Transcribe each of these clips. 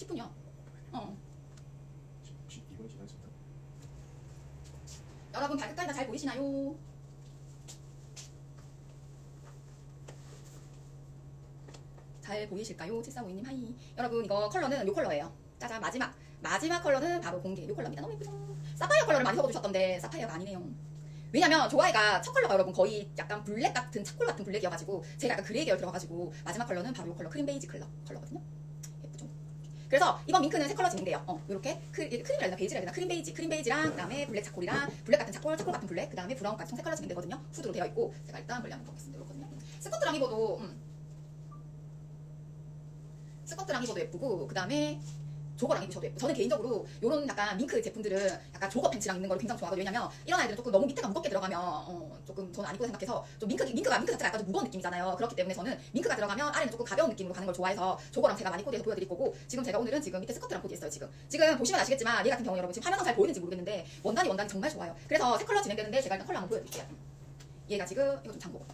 10분이야. 어. 지- 이건 지나쳤다. 여러분 발끝까지 다잘 보이시나요? 잘 보이실까요? 7452님 하이. 여러분 이거 컬러는 요 컬러예요. 짜잔 마지막 마지막 컬러는 바로 공개 요 컬러입니다. 너무 예쁘죠? 사파이어 컬러를 많이 적어주셨던데 사파이어가 아니네요. 왜냐면 조아이가 첫 컬러가 여러분 거의 약간 블랙 같은 차콜 같은 블랙이어가지고 제가 약간 그레이 계열 들어가지고 마지막 컬러는 바로 요 컬러 크림 베이지 컬러 컬러거든요. 그래서 이번 밍크는 세 컬러 지는데요. 어, 요렇게 크, 크림이라 해야 베이지라 해야 크림 베이지, 크림 베이지랑 그다음에 블랙 차콜이랑 블랙 같은 차콜, 차콜 같은 블랙, 그다음에 브라운까지 총 세 컬러 지면 되거든요. 후드로 되어 있고 제가 일단 멀리 한번 보겠습니다. 이렇거든요. 스커트랑 입어도 음. 스커트랑 입어도 예쁘고 그다음에 조거랑 입으셔도 예쁘고 저는 개인적으로 요런 약간 밍크 제품들은 약간 조거 팬츠랑 입는 걸 굉장히 좋아하거든요. 왜냐면 이런 아이들은 조금 너무 밑에가 무겁게 들어가면 어, 조금 저는 안 이쁘다 생각해서 좀 밍크 밍크가 밍크 자체가 약간 좀 무거운 느낌이잖아요. 그렇기 때문에 저는 밍크가 들어가면 아래는 조금 가벼운 느낌으로 가는 걸 좋아해서 조거랑 제가 많이 코디해서 보여드릴 거고 지금 제가 오늘은 지금 밑에 스커트랑 코디했어요. 지금 지금 보시면 아시겠지만 얘 같은 경우 여러분 지금 화면상 잘 보이는지 모르겠는데 원단이 원단이 정말 좋아요. 그래서 세 컬러 진행되는데 제가 일단 컬러 한번 보여드릴게요. 음. 얘가 지금 이거 좀 잠궈.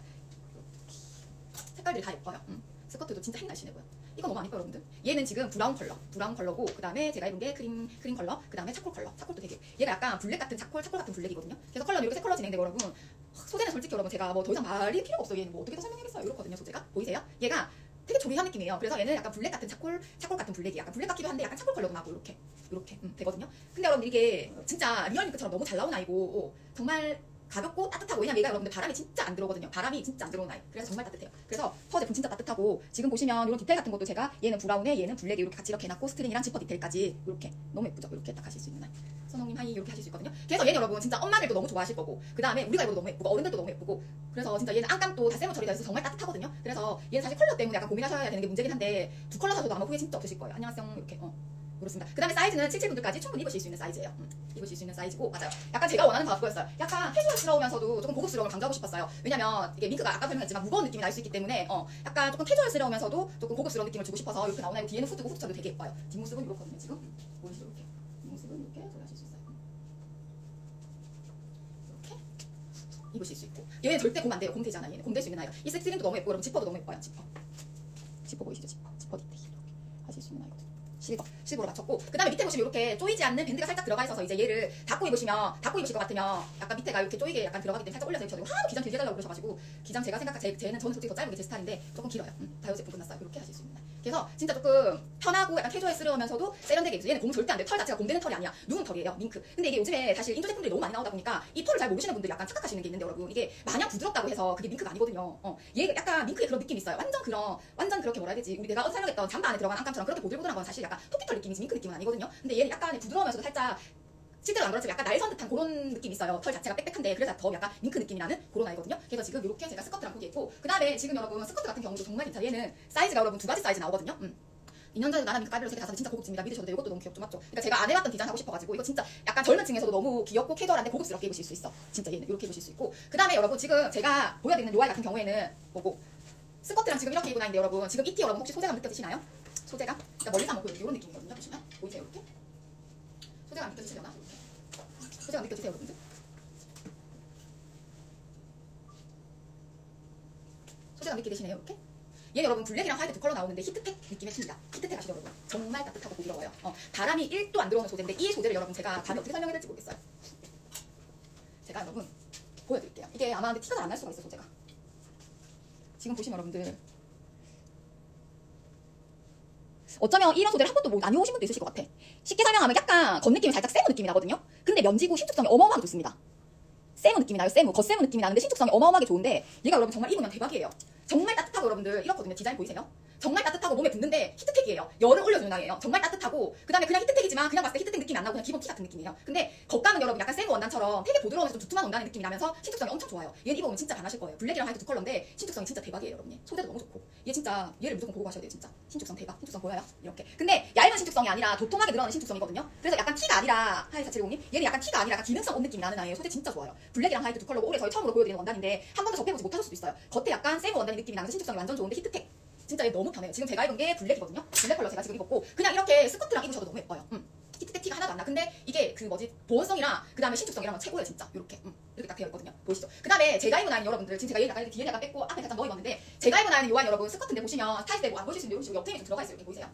색깔들이 다 예뻐요. 음. 스커트도 진짜 행날씬해 보여. 이거 너무 안 예뻐요, 여러분들. 얘는 지금 브라운 컬러, 브라운 컬러고 그 다음에 제가 입은 게 크림 크림 컬러, 그 다음에 차콜 컬러. 차콜도 되게 얘가 약간 블랙 같은 차콜, 차콜 같은 블랙이거든요. 그래서 컬러는 이렇게 세 컬러 진행되고 여러분 소재는 솔직히 여러분 제가 뭐 더 이상 말이 필요가 없어요. 얘는 뭐 어떻게 더 설명하겠어요? 이렇거든요, 소재가 보이세요? 얘가 되게 조리한 느낌이에요. 그래서 얘는 약간 블랙 같은 차콜, 차콜 같은 블랙이 약간 블랙 같기도 한데 약간 차콜 컬러도 나고 이렇게 이렇게 음, 되거든요. 근데 여러분 이게 진짜 리얼 밍크처럼 너무 잘 나온 아이고 어, 정말 가볍고 따뜻하고 왜냐면 얘가 여러분들 바람이 진짜 안 들어오거든요. 바람이 진짜 안 들어오는 아이. 그래서 정말 따뜻해요. 그래서 퍼 제품 진짜 따뜻하고 지금 보시면 이런 디테일 같은 것도 제가 얘는 브라운에 얘는 블랙에 이렇게 같이 이렇게 해놨고 스트링이랑 지퍼 디테일까지 이렇게 너무 예쁘죠. 이렇게 딱 하실 수 있는 아이. 선홍님 하이 이렇게 하실 수 있거든요. 그래서 얘는 여러분 진짜 엄마들도 너무 좋아하실 거고 그 다음에 우리가 입어도 너무 예쁘고 어른들도 너무 예쁘고 그래서 진짜 얘는 안감도 다 세모 처리되어 있어서 정말 따뜻하거든요. 그래서 얘는 사실 컬러 때문에 약간 고민하셔야 되는 게 문제긴 한데 두 컬러 사셔도 아마 후회 진짜 없으실 거예요. 안녕하세요. 이렇게 어. 그렇습니다. 그 다음에 사이즈는 77분들까지 충분히 입으실 수 있는 사이즈예요. 음, 입으실 수 있는 사이즈고 맞아요. 약간 제가 원하는 바였어요. 약간 캐주얼스러우면서도 조금 고급스러움을 강조하고 싶었어요. 왜냐면 이게 밍크가 아까 설명했지만 무거운 느낌이 날 수 있기 때문에 어, 약간 조금 캐주얼스러우면서도 조금 고급스러운 느낌을 주고 싶어서 이렇게 나오나요? 뒤에는 후드고 후드처도 되게 예뻐요. 뒷모습은 이렇거든요. 지금 뒷모습은 이렇게 조리하실 수 있어요. 이렇게 입으실 수 있고 얘는 절대 공안 돼요. 공 되지 않아요. 얘는 공될수 있는 아이가. 이 스트링도 너무 예쁘고 여러분 지퍼도 너무 예뻐요. 지퍼. 지퍼 보이시죠? 지퍼. 지퍼 디테일 이렇게 하실 수 있는 아이거든요. 실버, 실버로 맞췄고 그 다음에 밑에 보시면 이렇게 조이지 않는 밴드가 살짝 들어가 있어서 이제 얘를 닫고 입으시면 닫고 입으실 것 같으면 약간 밑에가 이렇게 조이게 약간 들어가기 때문에 살짝 올려서 입으셔도 하도 기장 길게 달라고 그러셔가지고 기장 제가 생각 제, 쟤는 저는 솔직히 더 짧은 게 제 스타일인데 조금 길어요. 음, 다이어 제품 끝났어요 이렇게 하실 수 있는 그래서 진짜 조금 편하고 약간 캐주얼스러우면서도 세련되게 입으세요. 얘는 공 절대 안돼. 털 자체가 공되는 털이 아니야. 누운 털이에요 밍크. 근데 이게 요즘에 사실 인조 제품들이 너무 많이 나오다 보니까 이 털을 잘 모르시는 분들이 약간 착각하시는 게 있는데 여러분 이게 마냥 부드럽다고 해서 그게 밍크가 아니거든요. 어, 얘 약간 밍크의 그런 느낌이 있어요. 완전 그런 완전 그렇게 뭐라 해야 되지? 우리 내가 설명했던 잠바 안에 들어간 안감처럼 그렇게 보들보들한 건 사실 약간 토끼털 느낌이지 밍크 느낌은 아니거든요 근데 얘는 약간 부드러우면서도 살짝 실제로 안 그렇지만 약간 날선 듯한 그런 느낌이 있어요. 털 자체가 빽빽한데 그래서 더 약간 밍크 느낌이 나는 그런 아이거든요. 그래서 지금 이렇게 제가 스커트랑 코디했고 그 다음에 지금 여러분 스커트 같은 경우도 정말 괜찮아요. 얘는 사이즈가 여러분 두 가지 사이즈 나오거든요. 음. 2년 전에 나라 밍크 까비로 세개 다 사서 진짜 고급집니다. 믿으셔도 돼요. 이것도 너무 귀엽죠, 맞죠? 그러니까 제가 안 해봤던 디자인 하고 싶어가지고 이거 진짜 약간 젊은 층에서도 너무 귀엽고 캐주얼한데 고급스럽게 입으실 수 있어. 진짜 얘는 이렇게 입으실 수 있고 그 다음에 여러분 지금 제가 보여드리는 요아이 같은 경우에는 뭐고 스커트랑 지금 이렇게 입고 다니는데 여러분 지금 이티 여러분 혹시 소재감 느껴지시나요? 소재가? 그러니까 멀리서 한번 보여드릴게요. 이런 느낌이거든요. 보시면 보이세요 이렇게? 소재감 느껴지시려나? 소재감 느껴지세요 여러분들? 소재감 느끼시네요 이렇게? 얘 여러분 블랙이랑 화이트 두 컬러 나오는데 히트텍 느낌의 팁니다. 히트텍 아시죠 여러분? 정말 따뜻하고 부드러워요. 어, 바람이 1도 안 들어오는 소재인데 이 소재를 여러분 제가 감히 어떻게 설명해야 될지 모르겠어요. 제가 여러분 보여드릴게요. 이게 아마 근데 티가 잘안날 수가 있어요 소재가. 지금 보시면 여러분들 어쩌면 이런 소재를 한 번도 뭐 나뉘어오신 분도 있으실 것 같아. 쉽게 설명하면 약간 겉느낌이 살짝 세무 느낌이 나거든요. 근데 면지고 신축성이 어마어마하게 좋습니다. 세무 느낌이 나요. 세무. 겉세무 느낌이 나는데 신축성이 어마어마하게 좋은데 얘가 여러분 정말 입으면 대박이에요. 정말 따뜻하고 여러분들 이렇거든요. 디자인 보이세요? 정말 따뜻하고 몸에 붙는데 히트텍이에요. 열을 올려주는 아이예요. 정말 따뜻하고 그 다음에 그냥 히트텍이지만 그냥 봤을 때 히트텍 느낌이 안 나고 그냥 기본 티 같은 느낌이에요. 근데 겉감은 여러분 약간 세무 원단처럼 되게 부드러우면서 좀 두툼한 원단의 느낌이 나면서 신축성이 엄청 좋아요. 얘는 입어보면 진짜 반하실 거예요. 블랙이랑 화이트 두 컬러인데 신축성이 진짜 대박이에요, 여러분. 소재도 너무 좋고 얘 진짜 얘를 무조건 보고 가셔야 돼요, 진짜. 신축성 대박. 신축성 보여요? 이렇게. 근데 얇은 신축성이 아니라 도톰하게 늘어나는 신축성이거든요. 그래서 약간 티가 아니라 하이 470님 얘는 약간 티가 아니라 약간 기능성 옷 느낌이 나는 아이예요. 소재 진짜 좋아요. 블랙이랑 화이트 두 컬러고 올해 저희 처음으로 보여드리는 원단인데 한 번도 접해보지 못하실 수도 있어요. 겉에 약간 세무 원단의 느낌이 나면서 신축성이 완전 좋은데 히트텍. 진짜 얘 너무 편해요. 지금 제가 입은 게 블랙이거든요. 블랙 컬러 제가 지금 입었고 그냥 이렇게 스커트랑 입으셔도 너무 예뻐요. 음. 히트텍 티가 하나도 안 나. 근데 이게 그 뭐지 보온성이랑 그 다음에 신축성이랑 최고예요 진짜. 이렇게 음. 이렇게 딱 되어 있거든요. 보이시죠? 그 다음에 제가 입은 아이는 여러분들 지금 제가 얘 약간 뒤에 약간 뺐고 앞에 살짝 넣어 입었는데 제가 입은 아이는 요한 여러분 스커트인데 보시면 스타일 때뭐안 보실 수 있는데 여기 옆에 좀 들어가 있어요. 이렇게 보이세요?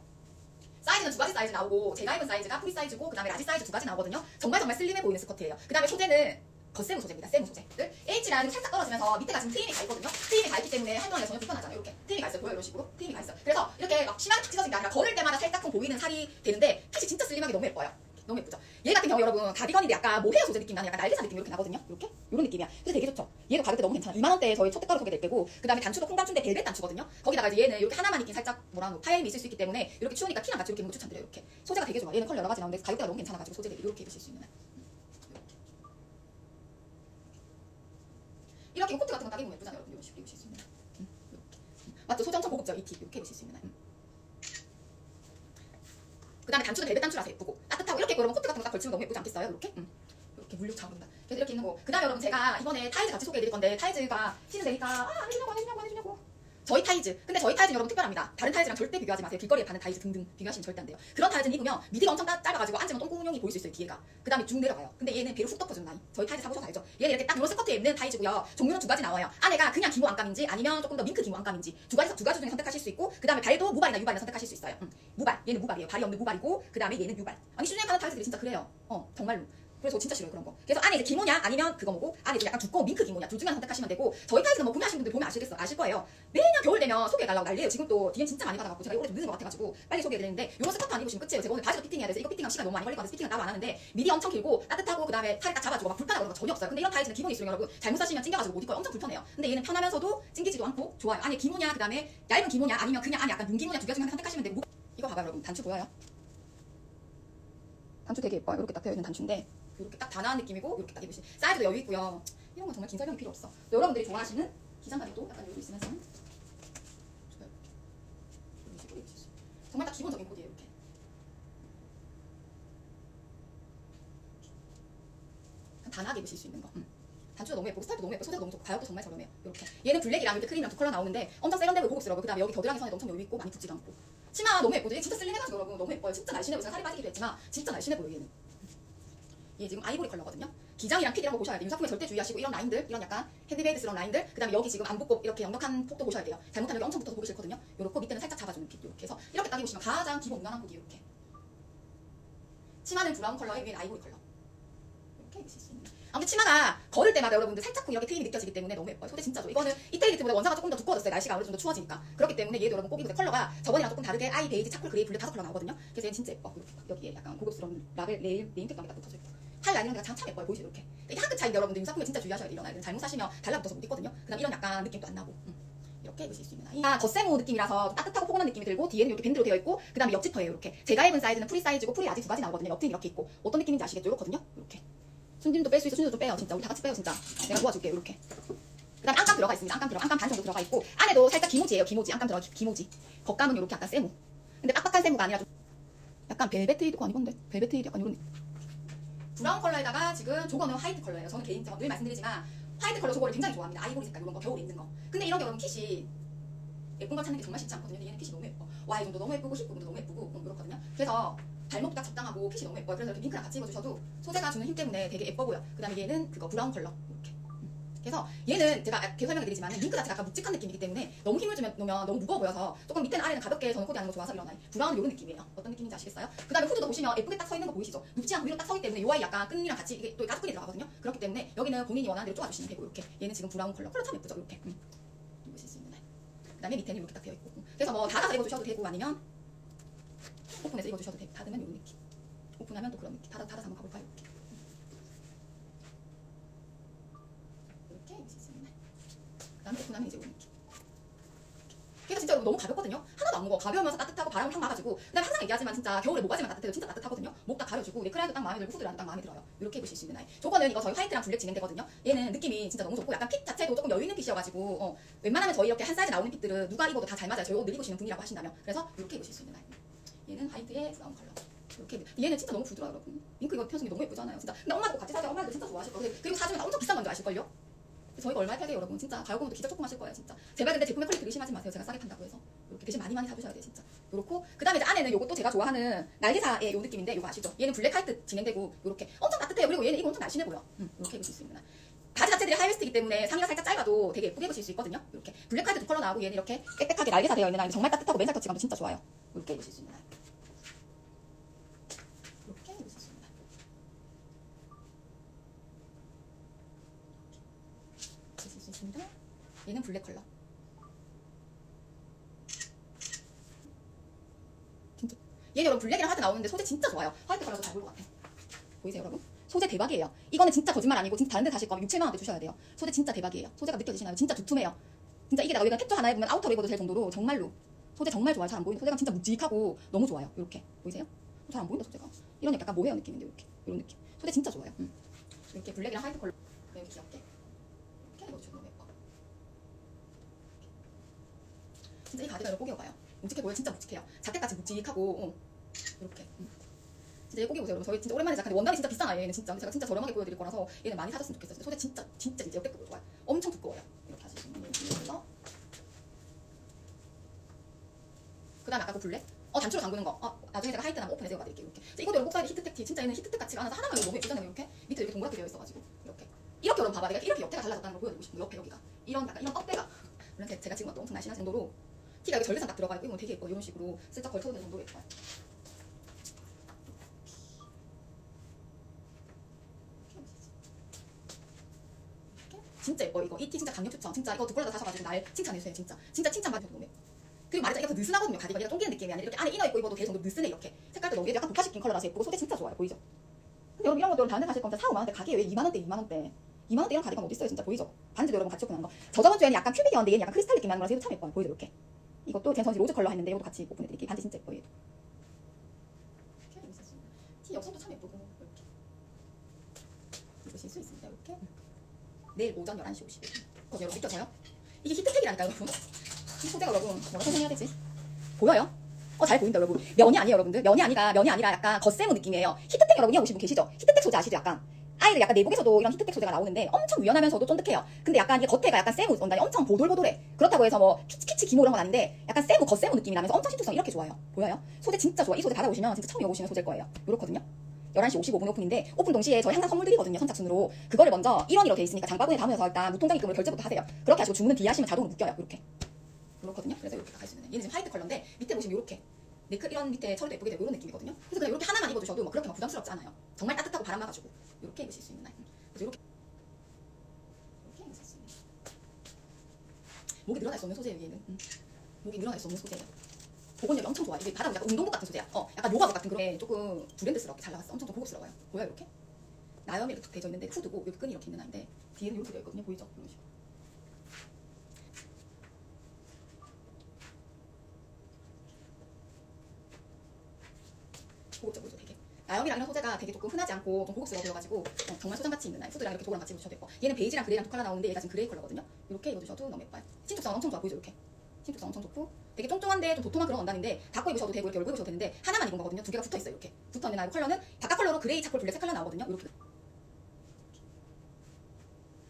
사이즈는 두 가지 사이즈 나오고 제가 입은 사이즈가 프리 사이즈고 그 다음에 라지 사이즈 두 가지 나오거든요. 정말 정말 슬림해 보이는 스커트예요. 그 다음에 소재는 겉세무 소재입니다. 세무 소재들. H라인이 살짝 떨어지면서 밑에가 지금 트임이 가 있거든요. 트임이 가 있기 때문에 활동하기 전혀 불편하잖아요. 이렇게 트임이 가 있어요. 보여 이런 식으로 가 있어. 그래서 이렇게 막 심하게 찢어진 게 아니라 걸을 때마다 살짝쿵 보이는 살이 되는데 핏이 진짜 슬림하게 너무 예뻐요. 너무 예쁘죠? 얘 같은 경우 여러분 가디건인데 약간 모헤어 소재 느낌 나는 약간 날개사 느낌 이렇게 나거든요. 이렇게 이런 느낌이야. 그래서 되게 좋죠. 얘도 가격대 너무 괜찮아. 2만 원대에 저희 첫 대가로 소개될 때고 그다음에 단추도 콩단추인데 벨벳 단추거든요. 거기다가 이제 얘는 이렇게 하나만 입긴 살짝 뭐라 파열이 있을 수 있기 때문에 이렇게 추우니까 티랑 같이 이렇게 입는 거 추천드려요. 이렇게 소재가 되게 좋아. 얘는 컬러 여러 가지 나오는데 가격대가 너무 괜찮아가지고 소재들이 이렇게 입으실 수 있는. 이렇게 코트 같은 거 딱입으면 예쁘잖아요. 맞죠? 소재 엄청 고급져. 이티 이렇게 입으실 수 있는. 음. 그다음에 단추도 벨벳 단추라서 예쁘고 따뜻하고 이렇게 여러분 코트 같은 거 딱 걸치면 너무 예쁘지 않겠어요? 이렇게. 음. 이렇게 물욕 차오른다. 그래서 이렇게 있는 거. 그 다음에 여러분 제가 이번에 타이즈 같이 소개해드릴 건데 타이즈가 시즌 되니까 아, 안 해주냐고 안 해주냐고 안 해주냐고. 저희 타이즈. 근데 저희 타이즈는 여러분 특별합니다. 다른 타이즈랑 절대 비교하지 마세요. 길거리에 파는 타이즈 등등 비교하시면 절대 안 돼요. 그런 타이즈는 입으면 미디가 엄청 짜- 짧아가지고 앉으면 똥구멍이 보일 수 있어요. 뒤에가. 그 다음에 쭉 내려가요. 근데 얘는 배로 훅 덮어주는 라인. 저희 타이즈 사보셔서 알죠? 얘는 이렇게 딱 이런 스커트에 입는 타이즈고요. 종류는 두 가지 나와요. 안에가 그냥 기모 안감인지 아니면 조금 더 밍크 기모 안감인지 두 가지 두 가지 중에 선택하실 수 있고 그 다음에 발도 무발이나 유발이나 선택하실 수 있어요. 음, 무발. 얘는 무발이에요. 발이 없는 무발이고 그 다음에 얘는 유발. 아니 시중에 파는 타이즈들이 진짜 그래요. 어 정말로. 그래서 저 진짜 싫어요 그런 거. 그래서 안에 이제 기모냐 아니면 그거 뭐고 안에 좀 약간 두꺼운 밍크 기모냐 둘 중에 하나 선택하시면 되고 저희 타이즈는 뭐 구매하시는 분들 보면 아시겠어 아실 거예요. 매년 겨울 되면 소개해달라고 난리예요. 지금 또 DM 진짜 많이 받아갖고 제가 올해 좀 늦은 것 같아가지고 빨리 소개해드리는데 이런 스커트 안 입으시면 끝이에요. 제가 오늘 바지도 피팅해야 돼서 이거 피팅하면 시간 너무 많이 걸릴 것 같아서 피팅을 따로 안 하는데 미디 엄청 길고 따뜻하고 그 다음에 팔이 딱 잡아주고 막 불편하고 그런 거 전혀 없어요. 근데 이런 타이즈는 기본이 있으면 여러분 잘못 사시면 찡겨가지고 못 입고요. 엄청 불편해요. 근데 얘는 편하면서도 찡기지도 않고 좋아요. 안에 기모냐 그 다음에 얇은 기모냐 아니면 그냥 안에 약간 윤기모냐 두 가지 중에 하나 선택하시면 되고 이거 봐봐요 여러분 단추 보여요? 단추 되게 예뻐요. 이렇게 딱 되어 있는 단추인데 이렇게 딱 단아한 느낌이고 이렇게 딱 입으신 사이즈도 여유 있고요. 이런 건 정말 긴 설명이 필요 없어. 여러분들이 좋아하시는 기장감도 약간 여유 있으면서. 정말 딱 기본적인 코디예요 이렇게. 단아하게 입으실 수 있는 거. 음. 단추도 너무 예쁘고 스타일도 너무 예쁘고 소재도 너무 좋고 가격도 정말 저렴해요. 이렇게. 얘는 블랙이랑 이렇게 크림이랑 두 컬러 나오는데 엄청 세련되고 고급스러워. 그다음에 여기 겨드랑이 선에 엄청 여유 있고 많이 붙지도 않고. 치마 너무 예쁘죠? 얘 진짜 슬림해가지고 여러분 너무 예뻐요. 진짜 날씬해. 제가 살이 빠지기도 했지만 진짜 날씬해 보여 얘는. 얘 지금 아이보리 컬러거든요. 기장이랑 핏 이런 거 보셔야 돼요. 유사품에 절대 주의하시고 이런 라인들, 이런 약간 핸드메이드스러운 라인들, 그 다음에 여기 지금 안 붙고 이렇게 넉넉한 폭도 보셔야 돼요. 잘못하면 여기 엄청 붙어서 보기 싫거든요. 요렇고 밑에는 살짝 잡아주는 핏 이렇게 해서 이렇게 딱 입으시면 가장 기본 무난한 코디 이렇게. 치마는 브라운 컬러에 위에 아이보리 컬러. 이렇게 입으실 수 있는. 아무튼 치마가 걸을 때마다 여러분들 살짝 이렇게 트임이 느껴지기 때문에 너무 예뻐요. 소재 진짜 좋아. 이거는 이태리트보다 원사가 조금 더 두꺼워졌어요. 날씨가 아무래도 추워지니까. 그렇기 때문에 얘도 여러분 꼭 입으세요. 컬러가 저번이랑 조금 다르게 아이 베이지, 차콜, 그레이, 블루 다섯 컬러 나오거든요. 그래서 얘는 진짜 예뻐. 여기에 약간 고급스러운 라벨 네임 네임택감이 딱 붙어져 있고. 팔 라인은 참, 참 예뻐요. 보이시죠? 이렇게. 이게 한끗 차이인데 여러분들 유사품에 진짜 주의하셔야 돼요. 아이들은 잘못 사시면 달라붙어서 못 입거든요. 그 다음 이런 약간 느낌도 안 나고. 음. 이렇게 입으실 수 있는 아이. 아, 겉세모 느낌이라서 좀 따뜻하고 포근한 느낌이 들고 뒤에는 이렇게 밴드로 되어 있고 그 다음에 옆지퍼예요. 이렇게. 제가 입은 사이즈는 프리 사이즈고 프리 아직 두 가지 나오거든요. 옆뒤 이렇게 있고 어떤 느낌인지 아시겠죠? 이렇거든요. 이렇게. 순진도 뺄 수 있어. 순진도 좀 빼요. 진짜 우리 다 같이 빼요. 진짜. 내가 도와줄게요. 이렇게. 그 다음 안감 들어가 있습니다. 안감 들어, 안감 반 정도 들어가 있고 안에도 살짝 기모지예요. 기모지. 안감 들어가 기모지. 겉감은 이렇게 약간 세모. 근데 빡빡한 세모가 아니라 좀 약간 벨베트이드가 아니건데 벨베트이드 약간 이런. 브라운 컬러에다가 지금 저거는 화이트 컬러예요. 저는 개인적으로 늘 말씀드리지만 화이트 컬러 저거를 굉장히 좋아합니다. 아이보리 색깔 이런 거 겨울에 입는 거. 근데 이런 게 여러분 핏이 예쁜 걸 찾는 게 정말 쉽지 않거든요. 얘는 핏이 너무 예뻐. 와 이 정도 너무 예쁘고 19분도 너무 예쁘고 음, 이렇거든요. 그래서 발목도 딱 적당하고 핏이 너무 예뻐요. 그래서 이렇게 밍크랑 같이 입어주셔도 소재가 주는 힘 때문에 되게 예뻐 보여. 그 다음에 얘는 그거 브라운 컬러 이렇게. 음. 그래서 얘는 제가 계속 설명해드리지만 밍크 자체가 약간 묵직한 느낌이기 때문에 너무 힘을 주면 놓으면 너무 무거워 보여서 조금 밑에는 아래는 가볍게 저는 코디하는 거 좋아서 이런 아이 브라운은 이런 느낌이에요 어떤 느낌인지 아시겠어요? 그 다음에 후드도 보시면 예쁘게 딱 서 있는 거 보이시죠? 눕지 않고 위로 딱 서기 때문에 이 아이 약간 끈이랑 같이 이게 또 가죽끈이 들어가거든요 그렇기 때문에 여기는 본인이 원하는 대로 쪼아주시면 되고 이렇게 얘는 지금 브라운 컬러 컬러 참 예쁘죠? 이렇게 음. 입으실 수 있는 아이 그 다음에 밑에는 이렇게 딱 되어 있고 음. 그래서 뭐 닫아서 입어주셔도 되고 아니면 오픈해서 입어주셔도 되고 닫으면 이런 느낌 오픈하면 또 그런 느낌 닫아, 닫아서 한번 가볼까요? 이렇게 입으실 수 있는 아이 그 다음에 오픈하면 이제 이런 느낌 걔가 진짜 너무 가볍거든요. 하나도 안 무거워. 가벼우면서 따뜻하고 바람 탁 막아주고. 그다음에 항상 얘기하지만 진짜 겨울에 목까지만 따뜻해도 진짜 따뜻하거든요. 목 딱 가려주고 네크라인도 딱 마음에 들고 후드라인도 딱 마음에 들어요. 이렇게 입으실 수 있는 아이. 저거는 이거 저희 화이트랑 블랙 진행되거든요. 얘는 느낌이 진짜 너무 좋고 약간 핏 자체도 조금 여유 있는 핏이어가지고 어, 웬만하면 저희 이렇게 한 사이즈 나오는 핏들은 누가 입어도 다 잘 맞아요. 저희 옷늘 입으시는 분이라고 하신다면. 그래서 이렇게 입으실 수 있는 아이. 얘는 화이트의 브라운 컬러. 이렇게 입- 얘는 진짜 너무 부드러워요, 여러분. 핑크 이거 편성이 너무 예쁘잖아요, 진짜. 근데 엄마도 같이 사죠. 엄마도 진짜 좋아하실 거예요. 그리고 사주면 다 엄청 비싼 건줄 아실걸요? 저희가 얼마에 팔게요 여러분. 진짜 보면 기절 조금 하실 거예요 진짜. 제발 근데 제품의 퀄리티 의심하지 마세요. 제가 싸게 판다고 해서. 이렇게 대신 많이 많이 사주셔야 돼요 진짜. 요렇고 그 다음에 이제 안에는 요것도 제가 좋아하는 날개사의 요 느낌인데 요거 아시죠? 얘는 블랙 화이트 진행되고 요렇게 엄청 따뜻해요. 그리고 얘는 이거 엄청 날씬해 보여. 음, 요렇게 입으실 수 있는 날. 바지 자체들이 하이웨스트이기 때문에 상의가 살짝 짧아도 되게 예쁘게 입으실 수 있거든요. 이렇게 블랙 화이트 두 컬러 나오고 얘는 이렇게 빽빽하게 날개사 되어 있는 날 정말 따뜻하고 맨살 터치감도 진짜 좋아요. 이렇게 입으실 수 있는 날. 얘는 블랙 컬러. 진짜. 얘 여러분 블랙이랑 화이트 나오는데 소재 진짜 좋아요. 화이트 컬러도 잘 볼 것 같아. 보이세요 여러분? 소재 대박이에요. 이거는 진짜 거짓말 아니고 진짜 다른 데 사실 거면 6, 7만 원대 주셔야 돼요. 소재 진짜 대박이에요. 소재가 느껴지시나요? 진짜 두툼해요. 진짜 이게 여기다 캡처 하나에 보면 아우터로 입어도 될 정도로 정말로 소재 정말 좋아요. 잘 안 보이는 소재가 진짜 묵직하고 너무 좋아요. 이렇게 보이세요? 잘 안 보인다 소재가. 이런 약간 모헤어 느낌인데 이렇게 이런 느낌. 소재 진짜 좋아요. 음. 이렇게 블랙이랑 화이트 컬러 네, 이렇게 귀엽게 이거 너무 예뻐. 진짜 이 이거 꼭 입어봐요. 묵직해 보여 진짜 묵직해요. 자켓같이 묵직하고 어. 이렇게. 음. 진짜 입으세요. 여러분. 저희 진짜 오랜만에 시작하는데 원단이 진짜 비싸요. 얘는 진짜 제가 진짜 저렴하게 보여드릴 거라서 얘는 많이 사셨으면 좋겠어요. 소재 진짜 진짜 진짜 역대급으로 좋아요. 엄청 두꺼워요. 이렇게 하시면 이렇게 그다음에 아까 그 블랙 어 단추로 잠그는 거. 어, 나중에 제가 하이트 나면 오픈해서 봐드릴게요. 이렇게. 자, 이것도 여러분 꼭 봐야 돼. 히트텍 티. 진짜 얘는 히트텍 같지가 않아서 하나만 너무 예쁘잖아요. 이렇게 밑에 이렇게 동그랗게 되어 있어가지고 이렇게. 이렇게 여러분 봐봐. 내가 이렇게 옆에가 달라졌다는 걸 보여드리고 싶은 거. 옆에 여기가 이런 약간 이런 껍데가. 물론 제- 제가 지금 것도 엄청 날씬한 정도로 티가 여기 절개선 딱 들어가 있고 이건 되게 예뻐. 이런 식으로. 슬쩍 걸쳐도 되는 정도로 예뻐요. 진짜 예뻐 이거. 이 티 진짜 강력 추천 진짜 이거 두 컬러 다 사셔가지고 날 칭찬해주세요 진짜. 진짜 너무 예뻐 그리고 말이죠 이게 더 느슨하거든요 가디건. 얘가 똥기는 느낌이 아니라 이렇게 안에 이너 입고 입어도 될 정도로 느슨해 이렇게. 색깔도 너무 약간 독화시킨 컬러라서 예쁘고 소재 진짜 좋아요 보이죠? 근데 여러분 이런 것도 다른 데 사실 거면 4, 5만 원대 가게에 왜 2만 원대 2만 원대? 2만 원대 이런 가디건 어디 있어요 진짜? 보이죠? 반지도 여러분 같이 오픈한 거저 저번 주에는 약간 큐빅이었는데 얘는 약간 크리스탈 느낌 나는 거라서 얘도 참 예뻐요 보이죠 이렇게 이것도 제가 전지 로즈 컬러 했는데 이것도 같이 오픈해드릴게요 반지 진짜 예뻐요. 티 옆선도 참 예쁘고 이렇게 입으실 수 있습니다 이렇게 내일 오전 11시 50분 거기 여러분 느껴져요? 이게 히트텍이라니까요 여러분 이 소재가 여러분 뭐라 설명해야 되지? 보여요? 어 잘 보인다 여러분 면이 아니에요 여러분들 면이 아니라 면이 아니라 약간 겉세무 느낌이에요 히트텍 여러분 이해보신 분 계시죠? 히트텍 소재 아시죠 약간 아이들 약간 내복에서도 이런 히트텍 소재가 나오는데 엄청 유연하면서도 쫀득해요. 근데 약간 이게 겉에가 약간 세무 원단이 엄청 보돌보돌해. 그렇다고 해서 뭐 피치 피치 기모 이런 건 아닌데 약간 세무 겉세무 느낌이 나면서 엄청 신축성 이렇게 좋아요. 보여요? 소재 진짜 좋아. 이 소재 받아보시면 진짜 처음 입어보시는 소재일 거예요. 이렇거든요. 11시 55분 오픈인데 오픈 동시에 저희 항상 선물 드리거든요 선착순으로. 그거를 먼저 1원으로 돼 있으니까 장바구니에 담으셔서 일단 무통장 입금을 결제부터 하세요. 그렇게 하시고 주문은 뒤에 하시면 자동으로 묶여요. 이렇게. 그렇거든요. 그래서 이렇게 있는 얘는 지금 화이트 컬러인데 밑에 보시면 이렇게 네크 이런 밑에 철도 예쁘게 되고 이런 느낌이거든요. 그래서 그냥 이렇게 하나만 입어주셔도 뭐 그렇게 막 부담스럽지 않아요. 정말 따뜻하고 바람 막아주고 이렇게 입으실 수 있는 날 그래서 이렇게 이렇게 입으실 수 있는 목이 늘어날 수 없는 소재예요 얘는 음. 목이 늘어날 수 없는 소재예요. 보건력이 엄청 좋아. 이게 받아보면 약간 운동복 같은 소재야. 어 약간 요가복 같은 그런 게 조금 브랜드스럽게 잘 나왔어 엄청 좀 고급스러워요. 보여요 이렇게? 나염이 이렇게 탁 되어 있는데 후드고 여기 끈이 이렇게 있는 아인데 뒤에는 이렇게 되어 있거든요. 보이죠? 이런 식으로 고급적으로 되게 나염이랑 이런 소재가 되게 조금 흔하지 않고 좀 고급스러워 보여가지고 어, 정말 소장같이 입는 날 후드랑 이렇게 조거랑 같이 입으셔도 예뻐 얘는 베이지랑 그레이랑 두 컬러 나오는데 얘가 지금 그레이 컬러거든요? 이렇게 입어주셔도 너무 예뻐요. 신축성 엄청 좋아 보이죠 이렇게? 신축성 엄청 좋고. 되게 쫑쫑한데 좀 도톰한 그런 원단인데 닫고 입으셔도 되고 이렇게 열고 입으셔도 되는데 하나만 입은 거거든요. 두 개가 붙어 있어요 이렇게. 붙어 있는 날 컬러는 바깥 컬러로 그레이 차콜 블랙 세 컬러 나오거든요 이렇게.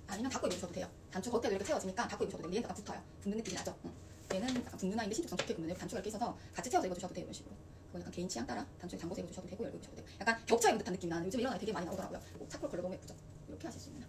아니면 닫고 입으셔도 돼요. 단추 겉에도 이렇게 채워지니까 닫고 입으셔도 돼요. 얘는 약간 붙어요. 붙는 느낌이 나죠? 응. 얘는 약간 붙는 아인데 신축성 좋게 붙는 단추가 이렇게 있어서 같이 채워서 입어주셔도 돼요 이런 식으로 그건 약간 개인 취향 따라 단추에 잠궈서 입어주셔도 되고 열고 입으셔도 되고 약간 입은 듯한 느낌 나는 요즘 이런 아이 되게 많이 나오더라고요 뭐 차콜 컬러 너무 예쁘죠 이렇게 하실 수 있는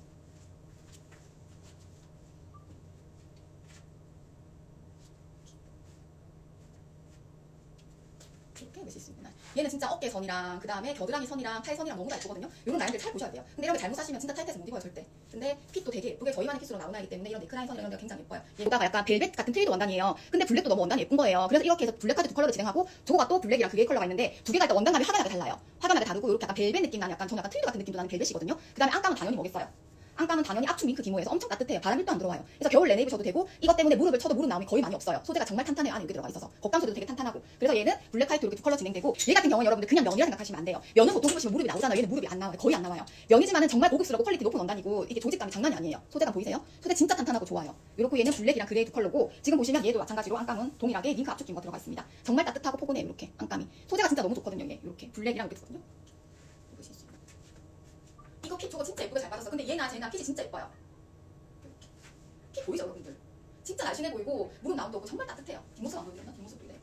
이렇게 입으실 수. 얘는 진짜 어깨 선이랑 그 다음에 겨드랑이 선이랑 팔 선이랑 너무 다 예쁘거든요. 이런 라인들 잘 보셔야 돼요. 근데 이런 거 잘못 사시면 진짜 타이트해서 못 입어요 절대. 근데 핏도 되게 예쁘게 저희만의 핏으로 나오는 아이기 때문에 이런 네크라인 선 이런 데가 굉장히 예뻐요. 얘가 약간 벨벳 같은 트위드 원단이에요. 근데 블랙도 너무 원단이 예쁜 거예요. 그래서 이렇게 해서 블랙까지 두 컬러를 진행하고 저거가 또 블랙이랑 그레이 컬러가 있는데 두 개가 일단 원단감이 확연하게 달라요. 확연하게 다르고 이렇게 약간 벨벳 느낌 나는 약간 저는 약간 트위드 같은 느낌도 나는 벨벳이거든요. 그 다음에 안감은 당연히 뭐겠어요. 안감은 당연히 압축 밍크 기모에서 엄청 따뜻해요. 바람 1도 안 들어와요. 그래서 겨울 내내 입으셔도 되고 이것 때문에 무릎을 쳐도 무릎 나옴이 거의 많이 없어요. 소재가 정말 탄탄해요. 안에 여기 들어가 있어서 겉감 소재도 되게 탄탄하고 그래서 얘는 블랙 화이트 이렇게 두 컬러 진행되고 얘 같은 경우는 여러분들 그냥 면이라 생각하시면 안 돼요. 면은 보통 입으시면 무릎이 나오잖아요. 얘는 무릎이 안 나와요. 거의 안 나와요. 면이지만은 정말 고급스럽고 퀄리티 높은 원단이고 이게 조직감이 장난이 아니에요. 소재감 보이세요? 소재 진짜 탄탄하고 좋아요. 이렇고 얘는 블랙이랑 그레이 두 컬러고 지금 보시면 얘도 마찬가지로 안감은 동일하게 링크 압축 기모가 들어가 있습니다. 정말 따뜻하고 포근해요. 이렇게 안감이 소재가 진짜 너무 좋거든요. 얘 이렇게 블랙이랑 이렇게 좋거든요. 입으실 수 있어요. 이거 핏 저거 진짜 예쁘게 잘 받았어. 근데 얘나 쟤나 핏이 진짜 예뻐요. 핏 보이죠 여러분들? 진짜 날씬해 보이고 무릎 나옴도 없고 정말 따뜻해요. 뒷모습 안 보이나? 뒷모습도 이래.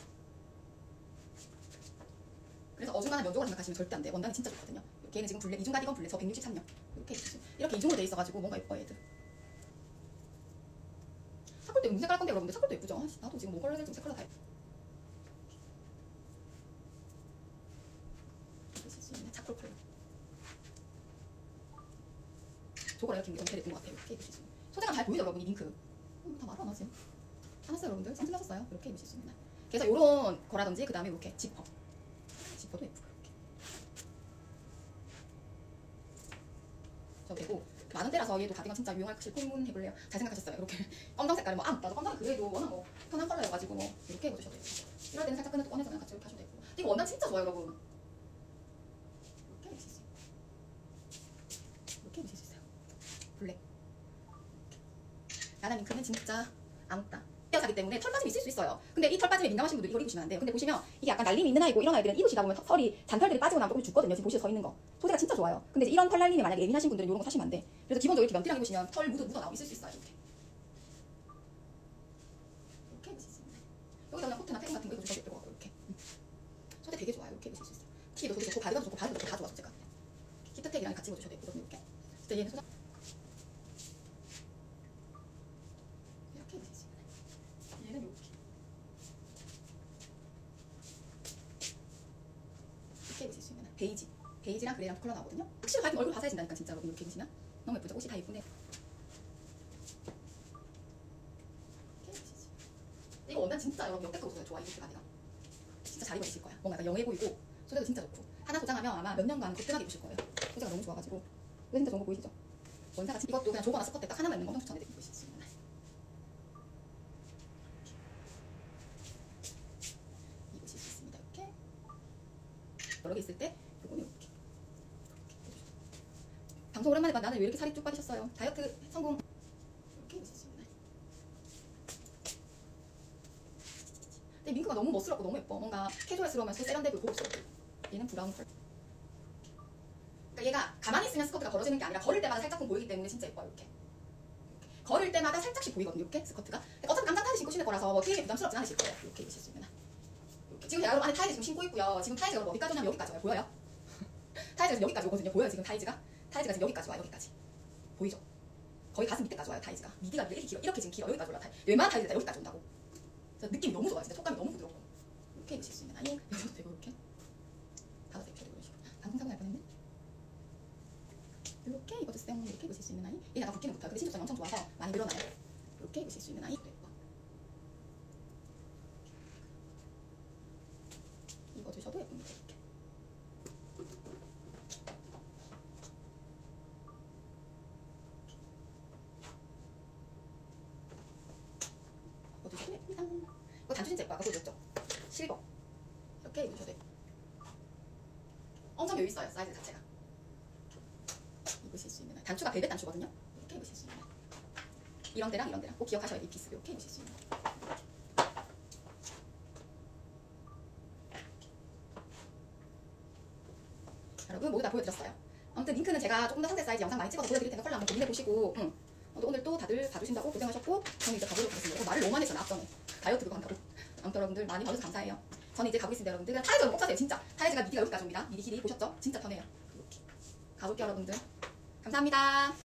그래서 어중간한 면적으로 생각하시면 절대 안 돼. 원단이 진짜 좋거든요. 얘는 지금 블랙 이중 가디건 블랙 저 163년 이렇게 이렇게 이중으로 돼 있어가지고 뭔가 예뻐 얘들. 사골도 무색 깔 건데 여러분들 사골도 예쁘죠? 아씨, 나도 지금 뭐 컬러 무색 컬러 다 예뻐. 입으실 수 있는 차콜 컬러. 이렇게 굉장히 예쁜 것 같아요. 이렇게 입으실 수. 소재감 잘 보이죠 여러분 이 링크. 음, 다 말아. 사실. 사놨어요 여러분들. 선생하셨어요 이렇게 입으실 수 있는. 그래서 요런 거라든지 그 다음에 이렇게 지퍼. 지퍼도 예쁘고 이렇게. 저 되고 그만 원대라서 얘도 가디건 진짜 유용하실 고민 해볼래요. 잘 생각하셨어요. 이렇게 검정 색깔은 뭐 아무 따도 검정 그래도 워낙 뭐 편한 컬러여가지고 뭐 이렇게 입으셔도 되고 이럴 때는 살짝 끈을 또 꺼내서 그냥 같이 이렇게 하셔도 되고 이거 원단 진짜 좋아요 여러분. 이렇게 입으실 수 있어요. 이렇게 입으실 수 있어요. 블랙. 야나 밍크는 진짜 아무따. 사기 때문에 털 빠짐이 있을 수 있어요. 근데 이 털 빠짐에 민감하신 분들 이걸 입으시면 안 돼요. 근데 보시면 이게 약간 날림이 있는 아이고 이런 아이들은 입으시다 보면 털- 털이 잔털들이 빠지고 나면 조금 죽거든요. 지금 보시서 서 있는 거. 소재가 진짜 좋아요. 근데 이런 털 날림이 만약에 예민하신 분들은 이런 거 사시면 안 돼. 그래서 기본적으로 이렇게 면티랑 입으시면 털 묻어 묻어 나오고 있을 수 있어요. 이렇게. 이렇게 입으실 수 있네. 여기다 그냥 코트나 패딩 같은 거 입어주셔도 같고 이렇게. 음. 소재 되게 좋아요. 이렇게 입으실 수 있어요. 티도 소재 좋고 바디도 좋고 바디도 좋고 다 좋아 소재가. 키트텍이랑 같이 입어주셔도 예쁘거든요. 이렇게. 근데 얘는 소재 이렇게 입으실 수 있네. 얘는 이렇게. 이렇게 입으실 수 있는 베이지. 베이지랑 그레이랑 컬러 나오거든요. 확실히 밝으면 얼굴 화사해진다니까 진짜. 여러분 이렇게 입으시면. 너무 예쁘죠? 옷이 다 예쁜데. 이렇게 입으실 수 있어요. 이거 원단 진짜 여러분 역대급 소재 좋아 이렇게 가디가. 진짜 잘 입어지실 거야 뭔가 영해 보이고 소재도 진짜 좋고. 하나 소장하면 아마 몇 년간 거뜬하게 입으실 거예요. 소재가 너무 좋아가지고. 이거 진짜 좋은 거 보이시죠? 원사가 진- 이것도 그냥 조거나 스커트 딱 하나만 입는 거 엄청 추천해드리고 입으실 수 있는 입으실 수 있습니다 이렇게 개 있을 때 요거는 이렇게. 방송 오랜만에 봐. 나는 왜 이렇게 살이 쭉 빠지셨어요? 다이어트 성공. 이렇게 있네 근데 밍크가 너무 멋스럽고 너무 예뻐. 뭔가 캐주얼스러우면서 세련되고 고급스럽고. 얘는 브라운 컬러. 그러니까 얘가 가만히 있으면 스커트가 걸어지는 게 아니라 걸을 때마다 살짝쿵 보이기 때문에 진짜 예뻐요 이렇게. 걸을 때마다 살짝씩 보이거든요 이렇게 스커트가. 어차피 깜짝 타이 신고 신을 거라서 뭐 되게 부담스럽진 않으실 거예요. 이렇게 입으실 수 있는. 지금 여러분 안에 타이즈 지금 신고 있고요. 지금 타이즈가 여러분 어디까지 오냐면 여기까지 와요. 보여요? 타이즈가 지금 여기까지 오거든요. 보여요 지금 타이즈가? 타이즈가 지금 여기까지 와요 여기까지. 보이죠? 거의 가슴 밑에까지 와요 타이즈가. 미디가 이렇게 길어 이렇게 지금 길어. 여기까지 올라 타이 웬만한 타이즈가 여기까지 온다고. 느낌이 너무 좋아요. 진짜 촉감이 너무 부드럽고. 이렇게 입으실 수 있는 아니 여기도 되고 이렇게. 다섯 입혀도 이런 식으로 방송 사고 날 뻔했네. 이렇게 입어주세요 이렇게 입으실 수 있는 아이. 얘는 약간 붓기는 붙어요 근데 신축성이 엄청 좋아서 많이 늘어나요. 이렇게 입으실 수 있는 아이 예뻐 입어주셔도 예쁩니다 이렇게 입어주셔도 예쁩니다 이거 단추 진짜 예뻐요 아까 보여줬죠 실버 이렇게 입으셔도 예뻐 엄청 여유 있어요 사이즈 자체가 입으실 수 있는. 단추가 벨벳 단추거든요 이렇게 입으실 수 있는. 이런 데랑 이런 데랑 꼭 기억하셔야 돼이 피스 이렇게 입으실 수 있는. 여러분 모두 다 보여드렸어요. 아무튼 링크는 제가 조금 더 상세 사이즈 영상 많이 찍어서 보여드릴 테니까 컬러 한번 고민해 보시고 응. 오늘 또 다들 봐주신다고 고생하셨고 저는 이제 가보도록 하겠습니다. 어, 말을 너무 많이 했잖아 앞전에 다이어트 그거 한다고. 아무튼 여러분들 많이 봐주셔서 감사해요. 저는 이제 가보겠습니다 여러분들. 그냥 타이즈는 꼭 사세요 진짜. 타이즈가 미디가 여기까지 옵니다. 미디 길이 보셨죠? 진짜 편해요. 가볼게요 여러분들. 감사합니다.